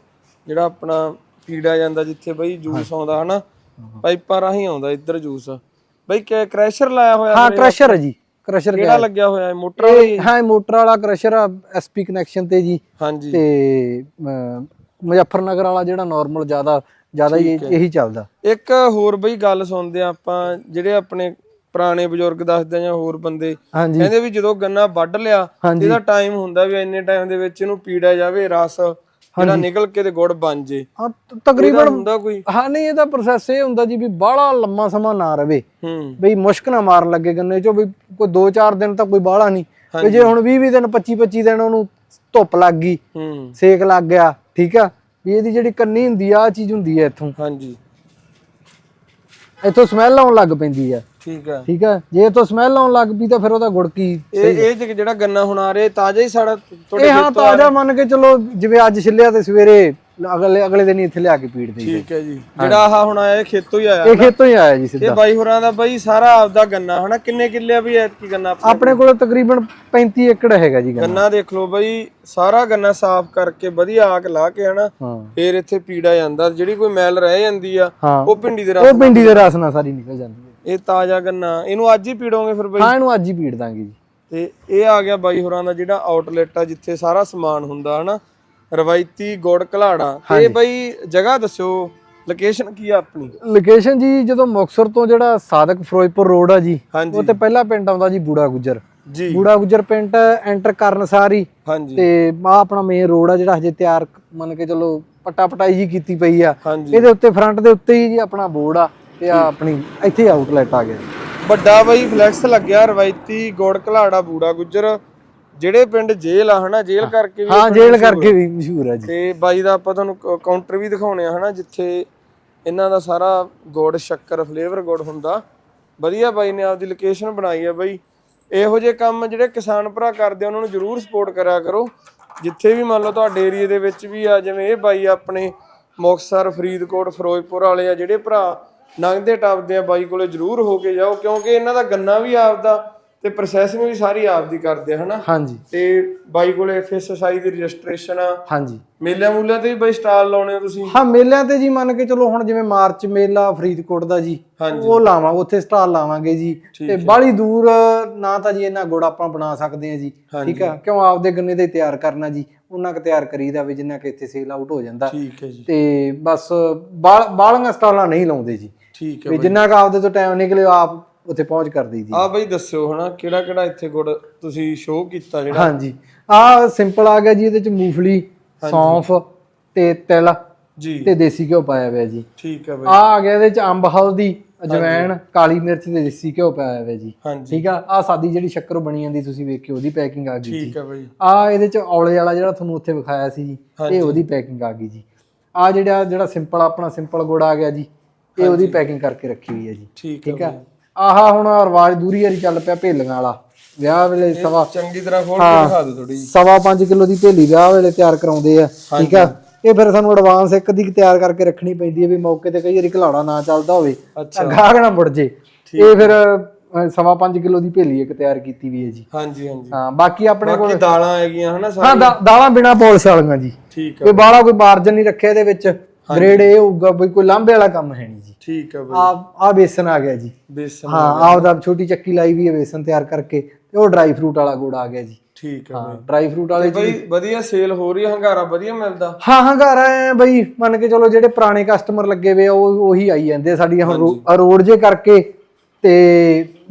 ਜਿਹੜਾ ਆਪਣਾ ਫੀੜਾ ਜਾਂਦਾ ਜਿੱਥੇ ਬਈ ਜੂਸ ਆਉਂਦਾ ਹਨਾ। ਪਾਈਪਾਂ ਰਾਹੀਂ ਆਉਂਦਾ ਇੱਧਰ ਜੂਸ। ਬਈ ਕਿ ਕ੍ਰੈਸ਼ਰ ਲਾਇਆ ਹੋਇਆ ਹਾਂ ਕ੍ਰਸ਼ਰ ਹੈ ਜੀ ਕ੍ਰਸ਼ਰ ਕਿਹੜਾ ਲੱਗਿਆ ਹੋਇਆ ਹੈ? ਮੋਟਰ ਵਾਲਾ ਹੀ? ਮੋਟਰ ਵਾਲਾ ਕ੍ਰਸ਼ਰ ਆ ਐਸਪੀ ਕਨੈਕਸ਼ਨ ਤੇ ਜੀ। ਹਾਂਜੀ। ਤੇ ਮੁਜ਼ੱਫਰਨਗਰ ਵਾਲਾ ਜਿਹੜਾ ਨਾਰਮਲ ਜ਼ਿਆਦਾ ਜ਼ਿਆਦਾ ਇਹ- ਇਹੀ ਚੱਲਦਾ। ਇੱਕ ਹੋਰ ਬਈ ਗੱਲ ਸੁਣਦੇ ਆ ਆਪਾਂ ਜਿਹੜੇ ਆਪਣੇ ਪੁਰਾਣੇ ਬਜ਼ੁਰਗ ਦੱਸਦੇ ਆ ਜਾਂ ਹੋਰ ਬੰਦੇ ਹਾਂਜੀ। ਕਹਿੰਦੇ ਵੀ ਜਦੋਂ ਗੰਨਾ ਵੱਢ ਲਿਆ ਹਾਂਜੀ। ਇਹਦਾ ਟਾਈਮ ਹੁੰਦਾ ਵੀ ਇੰਨੇ ਟਾਈਮ ਦੇ ਵਿੱਚ ਇਹਨੂੰ ਪੀੜਿਆ ਜਾਵੇ ਰਸ ਜਿਹੜਾ ਨਿਕਲ ਕੇ ਤੇ ਗੁੜ ਬਣ ਜੇ। ਹਾਂ ਤ- ਇਹਦਾ ਤਕਰੀਬਨ ਹੁੰਦਾ ਕੋਈ? ਹਾਂ ਨਹੀਂ ਇਹਦਾ ਪ੍ਰੋਸੈਸ ਇਹ ਹੁੰਦਾ ਜੀ ਵੀ ਬਾਹਲਾ ਲੰਮਾ ਸਮਾਂ ਨਾ ਰਵੇ। ਹੂੰ। ਬਈ ਮੁਸ਼ਕ ਨਾ ਮਾਰਨ ਲੱਗੇ ਗੰਨੇ ਚੋਂ ਵੀ ਕੋਈ 2-4 ਦਿਨ ਤਾਂ ਕੋਈ ਬਾਹਲਾ ਨਹੀਂ। ਵੀ ਜੇ ਹੁਣ 20-20 ਦਿਨ 25-25 ਦਿਨ ਉਹਨੂੰ ਧੁੱਪ ਲੱਗ ਗਈ ਹੂੰ। ਸੇਕ ਲੱਗ ਗਿਆ ਠੀਕ ਆ? ਵੀ ਇਹਦੀ ਜਿਹੜੀ ਕੰਨੀ ਹੁੰਦੀ ਆ ਆ ਚੀਜ਼ ਹੁੰਦੀ ਆ ਇੱਥੋਂ। ਹਾਂਜੀ। ਇੱਥੋਂ ਸਮੈਲ ਆਉਣ ਲੱਗ ਪੈਂਦੀ ਆ। ਠੀਕ ਆ। ਠੀਕ ਆ? ਜੇ ਇੱਥੋਂ ਸਮੈਲ ਆਉਣ ਲੱਗ ਪਈ ਤਾਂ ਫਿਰ ਉਹਦਾ ਗੁੜ ਕੀ ਇਹ ਇਹ ਜਿਹੜਾ- ਜਿਹੜਾ ਗੰਨਾ ਹੁਣ ਆ ਰਿਹਾ ਤਾਜ਼ਾ ਹੀ ਸਾਡਾ ਤੁਹਾਡੇ ਇਹ ਹਾਂ ਤਾਜ਼ਾ ਮੰਨ ਕੇ ਚਲੋ ਜਿਵੇਂ ਅੱਜ ਛਿੱਲਿਆ ਤੇ ਸਵੇਰੇ ਅਗਲੇ ਅਗਲੇ ਦਿਨ ਹੀ ਇੱਥੇ ਲਿਆ ਕੇ ਪੀੜਦੇ ਠੀਕ ਹੈ ਜੀ। ਜਿਹੜਾ ਆਹ ਹੁਣ ਆਇਆ ਇਹ ਖੇਤੋਂ ਹੀ ਆਇਆ ਇਹ ਖੇਤੋਂ ਹੀ ਆਇਆ ਜੀ ਇਹ ਸਿੱਧਾ ਬਾਈ ਹੋਰਾਂ ਦਾ ਬਾਈ ਸਾਰਾ ਆਪਦਾ ਗੰਨਾ ਹਨਾ? ਕਿੰਨੇ ਕਿੱਲੇ ਆ ਵੀ ਐਤਕੀ ਗੰਨਾ ਆਪਣੇ? ਕੋਲ ਤਕਰੀਬਨ 35 ਏਕੜ ਹੈਗਾ ਜੀ ਗੰਨਾ। ਗੰਨਾ ਦੇਖ ਲਓ ਬਾਈ ਸਾਰਾ ਗੰਨਾ ਸਾਫ਼ ਕਰਕੇ ਵਧੀਆ ਆਕ ਲਾ ਕੇ ਹਨਾ? ਫੇਰ ਇੱਥੇ ਪੀੜਾ ਜਾਂਦਾ ਜਿਹੜੀ ਕੋਈ ਮੈਲ ਰਹਿ ਜਾਂਦੀ ਆ ਉਹ ਪਿੰਡੀ ਦੇ ਰਸ ਉਹ ਪਿੰਡੀ ਦੇ ਰਸ ਨਾਲ ਸਾਰੀ ਨਿਕਲ ਜਾਂਦੀ ਹੈ। ਇਹ ਤਾਜ਼ਾ ਗੰਨਾ ਇਹਨੂੰ ਅੱਜ ਹੀ ਪੀੜੋਗੇ ਫਿਰ ਬਾਈ? ਹਾਂ ਇਹਨੂੰ ਅੱਜ ਹੀ ਪੀੜ ਦਾਂਗੇ ਜੀ। ਤੇ ਇਹ ਆ ਗਿਆ ਬਾਈ ਹੋਰਾਂ ਦਾ ਜਿਹੜਾ ਆਊਟਲੈਟ ਆ ਜਿੱਥੇ ਸਾਰਾ ਸਮਾਨ ਹੁੰਦਾ ਹਨਾ? ਰਵਾਇਤੀ ਗੁੜ ਘਲਾੜਾ। ਤੇ ਬਾਈ ਜਗ੍ਹਾ ਦੱਸਿਓ ਲੋਕੇਸ਼ਨ ਕੀ ਆ ਆਪਣੀ? ਲੋਕੇਸ਼ਨ ਜੀ ਜਦੋਂ ਮੁਕਤਸਰ ਤੋਂ ਜਿਹੜਾ ਸਾਦਕ ਫਿਰੋਜ਼ਪੁਰ ਰੋਡ ਆ ਜੀ ਉਹ ਤੇ ਪਹਿਲਾ ਪਿੰਡ ਆਉਂਦਾ ਜੀ ਬੂੜਾ ਗੁੱਜਰ। ਜੀ। ਬੂੜਾ ਗੁੱਜਰ ਪਿੰਡ ਐਂਟਰ ਕਰਨ ਸਾਰੀ ਹਾਂਜੀ। ਤੇ ਆ ਆਪਣਾ ਮੇਨ ਰੋਡ ਆ ਜਿਹੜਾ ਹਜੇ ਤਿਆਰ ਮੰਨ ਕੇ ਚਲੋ ਪੱਟਾ ਪਟਾਈ ਜੀ ਕੀਤੀ ਪਈ ਆ। ਇਹਦੇ ਉੱਤੇ ਫਰੰਟ ਦੇ ਉੱਤੇ ਹੀ ਜੀ ਆਪਣਾ ਬੋਰਡ ਆ ਤੇ ਆ ਆਪਣੀ ਇੱਥੇ ਆਊਟਲੈਟ ਆ ਗਿਆ। ਵੱਡਾ ਬਈ ਫਲੈਕਸ ਲੱਗਿਆ ਰਵਾਇਤੀ ਗੋੜ ਘਲਾੜਾ ਬੂੜਾ ਗੁੱਜਰ। ਜਿਹੜੇ ਪਿੰਡ ਜੇਲ੍ਹ ਆ ਹਨਾ ਜੇਲ੍ਹ ਕਰਕੇ ਵੀ ਹਾਂ ਜੇਲ੍ਹ ਕਰਕੇ ਵੀ ਮਸ਼ਹੂਰ ਆ ਜੀ। ਤੇ ਬਾਈ ਦਾ ਆਪਾਂ ਤੁਹਾਨੂੰ ਕਾਊਂਟਰ ਵੀ ਦਿਖਾਉਣੇ ਆ ਹਨਾ ਜਿੱਥੇ ਇਹਨਾਂ ਦਾ ਸਾਰਾ ਗੁੜ ਸ਼ੱਕਰ ਫਲੇਵਰ ਗੁੜ ਹੁੰਦਾ। ਵਧੀਆ ਬਾਈ ਨੇ ਆਪਦੀ ਲੋਕੇਸ਼ਨ ਬਣਾਈ ਆ ਬਾਈ। ਇਹੋ ਜਿਹੇ ਕੰਮ ਜਿਹੜੇ ਕਿਸਾਨ ਭਰਾ ਕਰਦੇ ਉਹਨਾਂ ਨੂੰ ਜਰੂਰ ਸਪੋਰਟ ਕਰਿਆ ਕਰੋ। ਜਿੱਥੇ ਵੀ ਮੰਨ ਲਓ ਤੁਹਾਡੇ ਏਰੀਏ ਦੇ ਵਿੱਚ ਵੀ ਆ ਜਿਵੇਂ ਇਹ ਬਾਈ ਆਪਣੇ ਮੁਕਤਸਰ ਫਰੀਦਕੋਟ ਫਿਰੋਜ਼ਪੁਰ ਵਾਲੇ ਆ ਜਿਹੜੇ ਭਰਾ ਲੰਘਦੇ ਟੱਪਦੇ ਆ ਬਾਈ ਕੋਲੇ ਜਰੂਰ ਹੋ ਕੇ ਜਾਓ ਕਿਉਂਕਿ ਇਹਨਾਂ ਦਾ ਗੰਨਾ ਵੀ ਆਪਦਾ ਤੇ ਪ੍ਰੋਸੈਸਿੰਗ ਵੀ ਸਾਰੀ ਆਪਦੀ ਕਰਦੇ ਹਨਾ? ਹਾਂਜੀ। ਤੇ ਬਾਈ ਕੋਲੇ ਐਫਐਸਐਸਆਈ ਦੀ ਰਜਿਸਟ੍ਰੇਸ਼ਨ ਆ। ਹਾਂਜੀ। ਮੇਲਿਆਂ ਮੂਲਿਆਂ ਤੇ ਵੀ ਬਈ ਸਟਾਲ ਲਾਉਣੇ ਹੋ ਤੁਸੀਂ? ਹਾਂ ਮੇਲਿਆਂ ਤੇ ਜੀ ਮੰਨ ਕੇ ਚਲੋ ਹੁਣ ਜਿਵੇਂ ਮਾਰਚ ਮੇਲਾ ਫਰੀਦਕੋਟ ਦਾ ਜੀ। ਉਹ ਲਾਵਾਂ ਉੱਥੇ ਸਟਾਲ ਲਾਵਾਂਗੇ ਜੀ। ਤੇ ਬਾਹਲੀ ਦੂਰ ਨਾ ਤਾਂ ਜੀ ਇਹਨਾਂ ਗੁੜ ਆਪਾਂ ਬਣਾ ਸਕਦੇ ਆ ਜੀ। ਠੀਕ ਆ? ਕਿਉਂ ਆਪਦੇ ਗੰਨੇ ਦੇ ਤਿਆਰ ਕਰਨਾ ਜੀ ਉਹਨਾਂ ਕ ਤਿਆਰ ਕਰੀਦਾ ਵੀ ਜਿੰਨਾ ਕਿ ਇੱਥੇ ਸੇਲ ਆਊਟ ਹੋ ਜਾਂਦਾ। ਠੀਕ ਹੈ ਜੀ। ਤੇ ਬਸ ਬਾਲ- ਬਾਹਲੀਆਂ ਸਟਾਲਾਂ ਨਹੀਂ ਲਾਉਂਦੇ ਜੀ। ਠੀਕ ਹੈ ਵੀ ਜਿੰਨਾ ਕ ਆਪਦੇ ਤੋਂ ਟਾਈਮ ਨਿਕਲੇ ਆਪ ਉੱਥੇ ਪਹੁੰਚ ਕਰ ਦਈ ਜੀ ਆ ਬਈ ਦੱਸਿਓ ਹਨਾ ਕਿਹੜਾ ਕਿਹੜਾ ਇੱਥੇ ਗੁੜ ਤੁਸੀਂ ਸ਼ੋਅ ਕੀਤਾ ਜਿਹੜਾ? ਹਾਂਜੀ। ਆ ਸਿੰਪਲ ਆ ਗਿਆ ਜੀ ਇਹਦੇ ਚ ਮੂੰਗਫਲੀ ਸੌਂਫ ਤੇ ਤਿਲ ਜੀ। ਤੇ ਦੇਸੀ ਘਿਓ ਪਾਇਆ ਹੋਇਆ ਜੀ। ਠੀਕ ਹੈ ਬਈ। ਆ ਆ ਗਿਆ ਇਹਦੇ ਚ ਅੰਬ ਹਲਦੀ ਅਜਵਾਇਣ ਕਾਲੀ ਮਿਰਚ ਤੇ ਦੇਸੀ ਘਿਓ ਪਾਇਆ ਹੋਇਆ ਜੀ। ਠੀਕ ਆ? ਆ ਸਾਦੀ ਜਿਹੜੀ ਸ਼ੱਕਰ ਬਣੀ ਜਾਂਦੀ ਤੁਸੀਂ ਵੇਖਿਓ ਉਹਦੀ ਪੈਕਿੰਗ ਆ ਗਈ ਜੀ। ਠੀਕ ਹੈ ਬਈ। ਆ ਇਹਦੇ ਚ ਔਲੇ ਵਾਲਾ ਜਿਹੜਾ ਤੁਹਾਨੂੰ ਉੱਥੇ ਵਿਖਾਇਆ ਸੀ ਜੀ ਇਹ ਉਹਦੀ ਪੈਕਿੰਗ ਆ ਗਈ ਜੀ। ਆ ਜਿਹੜਾ ਜਿਹੜਾ ਸਿੰਪਲ ਆਪਣਾ ਸਿੰਪਲ ਗੁੜ ਆ ਗਿਆ ਜੀ ਇਹ ਉਹਦੀ ਪੈਕਿੰਗ ਕਰਕੇ ਰੱਖੀ ਹੋਈ ਹੈ ਜੀ। ਠੀਕ ਹੈ ਆਹਾ ਹੁਣ ਰਿਵਾਜ ਦੂਰੀ ਵਾਲੀ ਚੱਲ ਪਿਆ ਭੇਲੀਆਂ ਵਾਲਾ। ਵਿਆਹ ਵੇਲੇ ਸਵਾ ਚੰਗੀ ਤਰ੍ਹਾਂ ਖੋਲ ਕੇ ਦਿਖਾ ਦਿਓ ਥੋੜੀ ਸਵਾ 5 ਕਿਲੋ ਦੀ ਭੇਲੀ ਵਿਆਹ ਵੇਲੇ ਤਿਆਰ ਕਰਾਉਂਦੇ ਆ ਠੀਕ ਆ? ਇਹ ਫਿਰ ਸਾਨੂੰ ਐਡਵਾਂਸ ਇੱਕ ਦੀ ਤਿਆਰ ਕਰਕੇ ਰੱਖਣੀ ਪੈਂਦੀ ਹੈ ਵੀ ਮੌਕੇ ਤੇ ਕਈ ਵਾਰੀ ਘਲਾੜਾ ਨਾ ਚੱਲਦਾ ਹੋਵੇ। ਤਾਂ ਗਾਹਕ ਨਾ ਮੁੜ ਜੇ। ਇਹ ਫਿਰ ਸਵਾ 5 ਕਿਲੋ ਦੀ ਭੇਲੀ ਇੱਕ ਤਿਆਰ ਕੀਤੀ ਵੀ ਹੈ ਜੀ। ਹਾਂਜੀ ਹਾਂਜੀ। ਹਾਂ ਬਾਕੀ ਆਪਣੇ ਕੋਲ ਬਾਕੀ ਦਾਲਾਂ ਹੈਗੀਆਂ ਹਨਾ ਹਾਂ ਸਾਰੀ ਦਾ- ਦਾਲਾਂ ਬਿਨਾ ਪੋਲਿਸ਼ ਵਾਲੀਆਂ ਜੀ। ਠੀਕ ਹੈ ਕੋਈ ਬਾਹਲਾ ਕੋਈ ਮਾਰਜਨ ਨਹੀਂ ਰੱਖਿਆ ਇਹਦੇ ਵਿੱਚ। ਗ੍ਰੇਡ ਇਹ ਹੋਊਗਾ ਬਈ ਕੋਈ ਲਾਂਬੇ ਵਾਲਾ ਕੰਮ ਹੈ ਨਹੀਂ ਜੀ। ਠੀਕ ਹੈ ਬਈ। ਆ ਆ ਬੇਸਨ ਆ ਗਿਆ ਜੀ। ਬੇਸਨ ਹਾਂ ਆਪਦਾ ਛੋਟੀ ਚੱਕੀ ਲਾਈ ਵੀ ਹੈ ਬੇਸਨ ਤਿਆਰ ਕਰਕੇ ਤੇ ਉਹ ਡਰਾਈ ਫਰੂਟ ਵਾਲਾ ਗੁੜ ਆ ਗਿਆ ਜੀ। ਠੀਕ ਹੈ ਹਾਂ ਡਰਾਈ ਫਰੂਟ ਵਾਲੇ ਬਈ ਵਧੀਆ ਸੇਲ ਹੋ ਰਹੀ ਹੈ ਹੰਗਾਰਾ ਵਧੀਆ ਮਿਲਦਾ? ਹਾਂ ਹਾਂ ਘਰ ਆਏ ਬਈ ਮੰਨ ਕੇ ਚਲੋ ਜਿਹੜੇ ਪੁਰਾਣੇ ਕਸਟਮਰ ਲੱਗੇ ਵੇ ਉਹ ਉਹੀ ਆਈ ਜਾਂਦੇ ਆ ਸਾਡੀਆਂ ਹੁਣ ਰੋਡ ਜੇ ਕਰਕੇ ਤੇ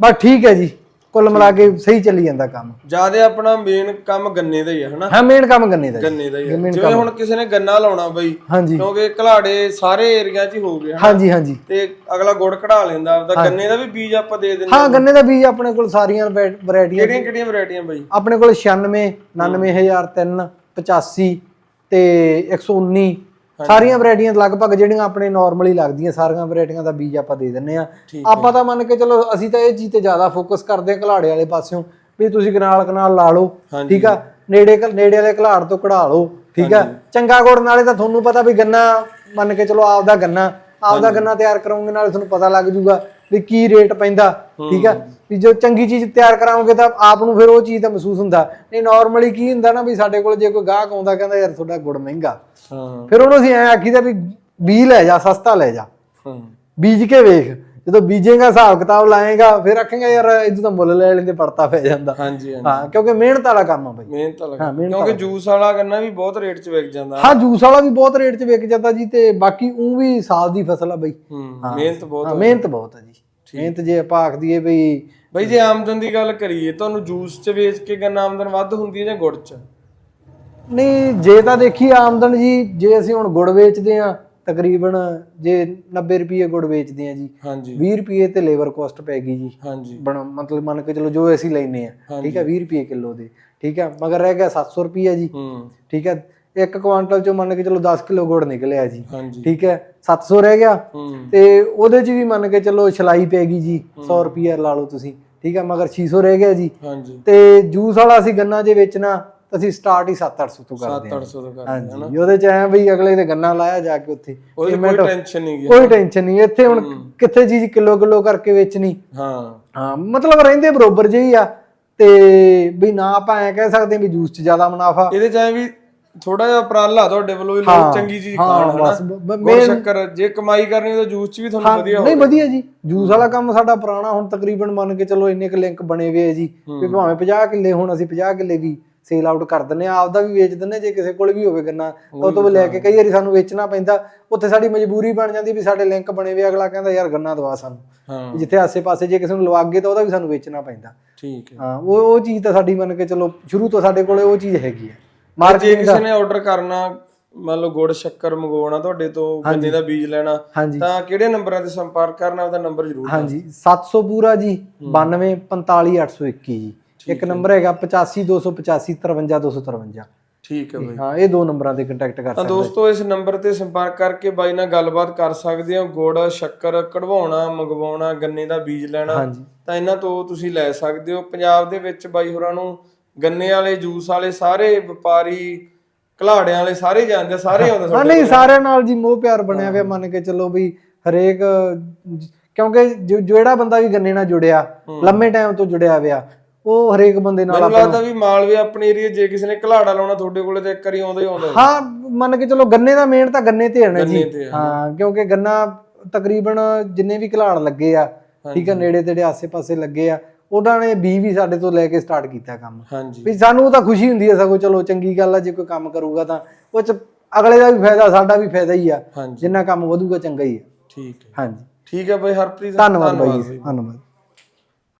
ਬਸ ਠੀਕ ਹੈ ਜੀ। ਕੁੱਲ ਮਿਲਾ ਕੇ ਸਹੀ ਚੱਲੀ ਜਾਂਦਾ ਕੰਮ। ਜ਼ਿਆਦਾ ਆਪਣਾ ਮੇਨ ਕੰਮ ਗੰਨੇ ਦਾ ਹੀ ਆ ਹਨਾ? ਹਾਂ ਮੇਨ ਕੰਮ ਗੰਨੇ ਦਾ। ਗੰਨੇ ਦਾ ਹੀ। ਜਿਵੇਂ ਹੁਣ ਕਿਸੇ ਨੇ ਗੰਨਾ ਲਾਉਣਾ ਬਈ ਕਿਉਂਕਿ ਘਲਾੜੇ ਸਾਰੇ ਏਰੀਆ 'ਚ ਹੀ ਹੋ ਗਏ ਹਨਾ? ਹਾਂਜੀ ਹਾਂਜੀ। ਤੇ ਅਗਲਾ ਗੁੜ ਕਢਾ ਲੈਂਦਾ ਆਪਦਾ। ਗੰਨੇ ਦਾ ਵੀ ਬੀਜ ਆਪਾਂ ਦੇ ਦਿੰਦੇ ਹਾਂ ਗੰਨੇ ਦਾ ਬੀਜ ਆਪਣੇ ਕੋਲ ਸਾਰੀਆਂ ਵੈਰਾਈਟੀਆਂ ਕਿਹੜੀਆਂ ਕਿਹੜੀਆਂ ਵੈਰਾਈਟੀਆਂ ਬਈ? ਆਪਣੇ ਕੋਲ 96 99003 85 ਤੇ 119 ਸਾਰੀਆਂ ਵੈਰਾਈਟੀਆਂ ਲਗਭਗ ਜਿਹੜੀਆਂ ਆਪਣੇ ਨਾਰਮਲੀ ਲੱਗਦੀਆਂ ਸਾਰੀਆਂ ਵੈਰਾਈਟੀਆਂ ਦਾ ਬੀਜ ਆਪਾਂ ਦੇ ਦਿੰਨੇ ਆ ਆਪਾਂ ਤਾਂ ਮੰਨ ਕੇ ਚਲੋ ਅਸੀਂ ਤਾਂ ਇਹ ਚੀਜ਼ ਤੇ ਜ਼ਿਆਦਾ ਫੋਕਸ ਕਰਦੇ ਆ ਘਲਾੜੇ ਵਾਲੇ ਪਾਸਿਓਂ ਵੀ ਤੁਸੀਂ ਕਨਾਲ ਕਨਾਲ ਲਾ ਲਓ ਠੀਕ ਆ? ਨੇੜੇ ਨੇੜੇ ਵਾਲੇ ਘਲਾੜ ਤੋਂ ਕਢਾ ਲਓ ਠੀਕ ਆ? ਚੰਗਾ ਗੁੜ ਨਾਲੇ ਤਾਂ ਤੁਹਾਨੂੰ ਪਤਾ ਵੀ ਗੰਨਾ ਮੰਨ ਕੇ ਚਲੋ ਆਪਦਾ ਗੰਨਾ ਆਪਦਾ ਗੰਨਾ ਤਿਆਰ ਕਰਾਉਂਗੇ ਨਾਲੇ ਤੁਹਾਨੂੰ ਪਤਾ ਲੱਗ ਜੂਗਾ ਵੀ ਕੀ ਰੇਟ ਪੈਂਦਾ ਠੀਕ ਆ? ਵੀ ਜੋ ਚੰਗੀ ਚੀਜ਼ ਤਿਆਰ ਕਰਾਉਂਗੇ ਤਾਂ ਆਪ ਨੂੰ ਫਿਰ ਉਹ ਚੀਜ਼ ਦਾ ਮਹਿਸੂਸ ਹੁੰਦਾ। ਨਹੀਂ ਨਾਰਮਲੀ ਕੀ ਹੁੰਦਾ ਨਾ ਵੀ ਸਾਡੇ ਕੋਲ ਜੇ ਕੋਈ ਗਾਹਕ ਆਉਂਦਾ ਕਹਿੰਦਾ ਯਾਰ ਤੁਹਾਡਾ ਗੁੜ ਮਹਿੰਗਾ। ਹਾਂ। ਫਿਰ ਉਹਨੂੰ ਅਸੀਂ ਐ ਆਖੀਦਾ ਵੀ ਬੀ ਲੈ ਜਾ ਸਸਤਾ ਲੈ ਜਾ। ਹਾਂ। ਬੀਜ ਕੇ ਵੇਖ ਜਦੋਂ ਬੀਜੇਗਾ ਹਿਸਾਬ ਕਿਤਾਬ ਲਾਏਗਾ ਫਿਰ ਆਖੇਗਾ ਯਾਰ ਇਦੋਂ ਤਾਂ ਮੁੱਲ ਲੈ ਲੈਂਦੇ ਪੜਤਾ ਪੈ ਜਾਂਦਾ। ਹਾਂਜੀ ਹਾਂਜੀ। ਹਾਂ ਕਿਉਂਕਿ ਮਿਹਨਤ ਵਾਲਾ ਕੰਮ ਆ ਬਈ। ਮਿਹਨਤ ਮਿਹਨਤ ਕਿਉਂਕਿ ਜੂਸ ਵਾਲਾ ਗੰਨਾ ਵੀ ਬਹੁਤ ਰੇਟ 'ਚ ਵਿਕ ਜਾਂਦਾ। ਹਾਂ ਜੂਸ ਵਾਲਾ ਵੀ ਬਹੁਤ ਰੇਟ 'ਚ ਵਿਕ ਜਾਂਦਾ ਜੀ ਤੇ ਬਾਕੀ ਉਹ ਵੀ ਸਾਲ ਦੀ ਫਸਲ ਆ ਬਈ। ਹੂੰ ਮਿਹਨਤ ਬਹੁਤ ਹਾਂ ਮਿਹਨਤ ਬਹੁਤ ਆ ਜੀ। ਮਿਹਨਤ ਜੇ ਆਪਾਂ ਆਖ ਦਈਏ ਬਈ ਬਈ ਜੇ ਆਮਦਨ ਦੀ ਗੱਲ ਕਰੀਏ ਤੁਹਾਨੂੰ ਜੂਸ 'ਚ ਵੇਚ ਕੇ ਗੰਨਾ ਆਮਦਨ ਵੱਧ ਹੁੰਦੀ ਹੈ ਜਾਂ ਗੁੜ 'ਚ? ਨਹੀਂ ਜੇ ਤਾਂ ਦੇਖੀ ਆਮਦਨ ਜੀ ਜੇ ਅਸੀਂ ਹੁਣ ਗੁੜ ਵੇਚਦੇ ਆ ਤਕਰੀਬਨ ਜੇ 90 ਰੁਪਏ ਗੁੜ ਵੇਚਦੇ ਆ ਜੀ ਹਾਂਜੀ। 20 ਰੁਪਏ ਤੇ ਲੇਬਰ ਕਾਸਟ ਪੈ ਗਈ ਜੀ। ਹਾਂਜੀ। ਬਣ ਮਤਲਬ ਮੰਨ ਕੇ ਚਲੋ ਜੋ ਅਸੀਂ ਲੈਨੇ ਆ ਠੀਕ ਹੈ 20 ਰੁਪਏ ਕਿਲੋ ਦੇ ਠੀਕ ਹੈ ਮਗਰ ਰਹਿ ਗਿਆ 700 ਰੁਪਏ ਜੀ। ਹੂੰ। ਠੀਕ ਹੈ ਇੱਕ ਕੁਆਂਟਲ ਚੋਂ ਮੰਨ ਕੇ ਚਲੋ 10 ਕਿਲੋ ਗੁੜ ਨਿਕਲਿਆ ਜੀ। ਠੀਕ ਹੈ 700 ਰਹਿ ਗਿਆ। ਤੇ ਉਹਦੇ ਚ ਵੀ ਮੰਨ ਕੇ ਚਲੋ ਛਲਾਈ ਪੈ ਗਈ ਜੀ 100 ਰੁਪਏ ਲਾ ਲਓ ਤੁਸੀਂ ਠੀਕ ਹੈ ਮਗਰ 600 ਰਹਿ ਗਿਆ ਜੀ। ਤੇ ਜੂਸ ਵਾਲਾ ਅਸੀਂ ਗੰਨਾ ਜੇ ਵੇਚਣਾ ਤਾਂ ਅਸੀਂ ਸਟਾਰਟ ਹੀ 7-800 ਤੋਂ ਕਰਦੇ ਹਾਂ 700 ਤੋਂ ਕਰ ਹਾਂਜੀ ਉਹਦੇ ਚ ਐ ਬਈ ਅਗਲੇ ਦੇ ਗੰਨਾ ਲਾਇਆ ਜਾ ਕੇ ਉੱਥੇ। ਕੋਈ ਟੈਨਸ਼ਨ ਨਹੀਂ ਕੋਈ ਟੈਨਸ਼ਨ ਨਹੀਂ ਇੱਥੇ ਹੁਣ ਕਿੱਥੇ ਚੀਜ਼ ਕਿਲੋ ਕਿਲੋ ਕਰਕੇ ਵੇਚਣੀ? ਹਾਂ। ਹਾਂ ਮਤਲਬ ਰਹਿੰਦੇ ਬਰੋਬਰ ਜਿਹੀ ਆ ਤੇ ਵੀ ਨਾ ਆਪਾਂ ਐ ਕਹਿ ਸਕਦੇ ਵੀ ਜੂਸ 'ਚ ਜ਼ਿਆਦਾ ਮੁਨਾਫਾ। ਇਹਦੇ ਚ ਐ ਵੀ ਥੋੜਾ ਜਿਹਾ ਉਪਰਾਲਾ ਤੁਹਾਡੇ ਵੱਲੋਂ ਵੀ ਲੋਕ ਚੰਗੀ ਚੀਜ਼ ਖਾਣ ਹਨਾ? ਗੁੜ ਸ਼ੱਕਰ ਜੇ ਕਮਾਈ ਕਰਨੀ ਤਾਂ ਜੂਸ 'ਚ ਵੀ ਤੁਹਾਨੂੰ ਵਧੀਆ ਨਹੀਂ ਵਧੀਆ ਜੀ। ਜੂਸ ਵਾਲਾ ਕੰਮ ਸਾਡਾ ਪੁਰਾਣਾ ਹੁਣ ਤਕਰੀਬਨ ਮੰਨ ਕੇ ਚਲੋ ਇੰਨੇ ਕ ਲਿੰਕ ਬਣੇ ਹੋਏ ਆ ਜੀ। ਵੀ ਭਾਵੇਂ 50 ਕਿੱਲੇ ਹੁਣ ਅਸੀਂ 50 ਕਿੱਲੇ ਵੀ ਸੇਲ ਆਊਟ ਕਰ ਦਿੰਨੇ ਆ ਆਪਦਾ ਵੀ ਵੇਚ ਦਿੰਨੇ ਜੇ ਕਿਸੇ ਕੋਲ ਵੀ ਹੋਵੇ ਗੰਨਾ ਤਾਂ ਉਹ ਤੋਂ ਵੀ ਲੈ ਕੇ ਕਈ ਵਾਰੀ ਸਾਨੂੰ ਵੇਚਣਾ ਪੈਂਦਾ ਉੱਥੇ ਸਾਡੀ ਮਜਬੂਰੀ ਬਣ ਜਾਂਦੀ ਵੀ ਸਾਡੇ ਲਿੰਕ ਬਣੇ ਵੇ ਅਗਲਾ ਕਹਿੰਦਾ ਯਾਰ ਗੰਨਾ ਦਵਾ ਸਾਨੂੰ। ਹਾਂ। ਜਿੱਥੇ ਆਸੇ-ਪਾਸੇ ਜੇ ਕਿਸੇ ਨੂੰ ਲਵਾ ਅੱਗੇ ਤਾਂ ਉਹਦਾ ਵੀ ਸਾਨੂੰ ਵੇਚਣਾ ਪੈਂਦਾ। ਠੀਕ ਹੈ। ਹਾਂ ਉਹ ਉਹ ਚੀਜ਼ ਤਾਂ ਸਾਡੀ ਮੰਨ ਕੇ ਚਲੋ ਸ਼ੁਰੂ ਤੋਂ ਸਾਡੇ ਕੋਲੇ ਉਹ ਚੀਜ਼ ਹੈਗੀ ਜੇ ਮਾਰਕੀਟ ਕਿਸੇ ਨੇ ਆਰਡਰ ਕਰਨਾ ਮੰਨ ਲਓ ਗੁੜ ਸ਼ੱਕਰ ਮੰਗਵਾਉਣਾ ਤੁਹਾਡੇ ਤੋਂ ਗੰਨੇ ਦਾ ਬੀਜ ਲੈਣਾ ਤਾਂ ਕਿਹੜੇ ਨੰਬਰਾਂ ਤੇ ਸੰਪਰਕ ਕਰਨਾ ਉਹਦਾ ਨੰਬਰ ਜ਼ਰੂਰ ਹਾਂਜੀ 700 ਪੂਰਾ ਜੀ 92 45 821 ਜੀ। ਇੱਕ ਨੰਬਰ ਹੈਗਾ 85 285 53 253 ਠੀਕ ਹੈ ਬਾਈ। ਹਾਂ ਇਹ ਦੋ ਨੰਬਰਾਂ ਤੇ ਕੰਟੈਕਟ ਕਰ ਤਾਂ ਸਕਦੇ। ਦੋਸਤੋ ਇਸ ਨੰਬਰ ਤੇ ਸੰਪਰਕ ਕਰਕੇ ਬਾਈ ਨਾਲ ਗੱਲਬਾਤ ਕਰ ਸਕਦੇ ਹੋ। ਗੁੜ ਸ਼ੱਕਰ ਕਢਵਾਉਣਾ ਮੰਗਵਾਉਣਾ ਗੰਨੇ ਦਾ ਬੀਜ ਲੈਣਾ ਤਾਂ ਇਹਨਾਂ ਤੋਂ ਤੁਸੀਂ ਲੈ ਸਕਦੇ ਹੋ। ਪੰਜਾਬ ਦੇ ਵਿੱਚ ਬਾਈ ਹੋਰਾਂ ਨੂੰ ਗੰਨੇ ਵਾਲੇ ਜੂਸ ਵਾਲੇ ਸਾਰੇ ਵਪਾਰੀ ਘਲਾੜਿਆਂ ਵਾਲੇ ਸਾਰੇ ਜਾਣਦੇ ਆ, ਸਾਰੇ ਆਉਂਦੇ ਸਾਡੇ ਨਹੀਂ ਸਾਰਿਆਂ ਨਾਲ ਜੀ ਮੋਹ ਪਿਆਰ ਬਣਿਆ ਹੋਇਆ ਮੰਨ ਕੇ ਚੱਲੋ ਵੀ ਹਰੇਕ ਕਿਉਂਕਿ ਜਿਹੜਾ ਬੰਦਾ ਵੀ ਗੰਨੇ ਨਾਲ ਜੁੜਿਆ ਲੰਮੇ ਟਾਈਮ ਤੋਂ ਜੁੜਿਆ ਹੋਇਆ ਉਹ ਹਰੇਕ ਬੰਦੇ ਨਾਲ ਮੈਨੂੰ ਲੱਗਦਾ ਵੀ ਮਾਲਵੇ ਆਪਣੇ ਏਰੀਆ ਜੇ ਕਿਸੇ ਨੇ ਘਲਾੜਾ ਲਾਉਣਾ ਤੁਹਾਡੇ ਕੋਲੇ ਤਾਂ ਇੱਕ ਵਾਰੀ ਆਉਂਦਾ ਹੀ ਆਉਂਦਾ ਹੈ। ਹਾਂ ਮੰਨ ਕੇ ਚਲੋ ਗੰਨੇ ਦਾ ਮੇਨ ਤਾਂ ਗੰਨੇ ਤੇ ਨਾ ਜੀ। ਗੰਨੇ ਤੇ ਆ। ਹਾਂ ਕਿਉਂਕਿ ਗੰਨਾ ਤਕਰੀਬਨ ਜਿੰਨੇ ਵੀ ਘਲਾੜ ਲੱਗੇ ਆ ਠੀਕ ਹੈ ਨੇੜੇ ਤੇੜੇ ਆਸੇ-ਪਾਸੇ ਲੱਗੇ ਆ ਉਹਨਾਂ ਨੇ ਬੀ ਵੀ ਸਾਡੇ ਤੋਂ ਲੈ ਕੇ ਸਟਾਰਟ ਕੀਤਾ ਕੰਮ। ਹਾਂਜੀ। ਵੀ ਸਾਨੂੰ ਤਾਂ ਖੁਸ਼ੀ ਹੁੰਦੀ ਹੈ ਸਗੋਂ ਚਲੋ ਚੰਗੀ ਗੱਲ ਆ ਜੇ ਕੋਈ ਕੰਮ ਕਰੂਗਾ ਤਾਂ। ਉਹ ਚ ਅਗਲੇ ਦਾ ਵੀ ਫਾਇਦਾ ਸਾਡਾ ਵੀ ਫਾਇਦਾ ਹੀ ਆ। ਹਾਂਜੀ। ਜਿੰਨਾ ਕੰਮ ਵਧੂਗਾ ਚੰਗਾ ਹੀ ਆ। ਠੀਕ ਹੈ। ਹਾਂਜੀ। ਠੀਕ ਹੈ ਬਾਈ ਹਰਪ੍ਰੀਤ ਧੰਨਵਾਦ ਬਾਈ ਜੀ ਧੰਨਵਾਦ।